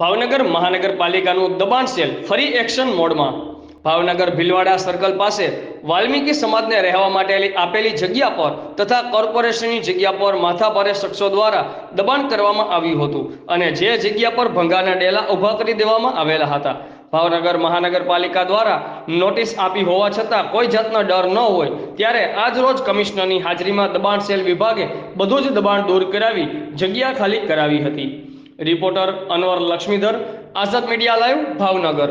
ભાવનગર મહાનગરપાલિકાનું દબાણ સેલ ફરી એક્શન મોડમાં. ભાવનગર ભીલવાડા સર્કલ પાસે વાલ્મીકી સમાજને રહેવા માટે આપેલી જગ્યા પર તથા કોર્પોરેશનની જગ્યા પર માથાભારે શખ્સો દ્વારા દબાણ કરવામાં આવ્યું હતું અને જે જગ્યા પર ભંગારના ડેલા ઊભા કરી દેવામાં આવેલા હતા. ભાવનગર મહાનગરપાલિકા દ્વારા નોટિસ આપી હોવા છતાં કોઈ જાતનો ડર ન હોય ત્યારે આજ રોજ કમિશનરની હાજરીમાં દબાણ સેલ વિભાગે બધું જ દબાણ દૂર કરાવી જગ્યા ખાલી કરાવી હતી. Reporter Anwar Laxmidhar Azad media live Bhavnagar.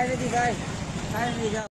Finally, guys. Finally, guys.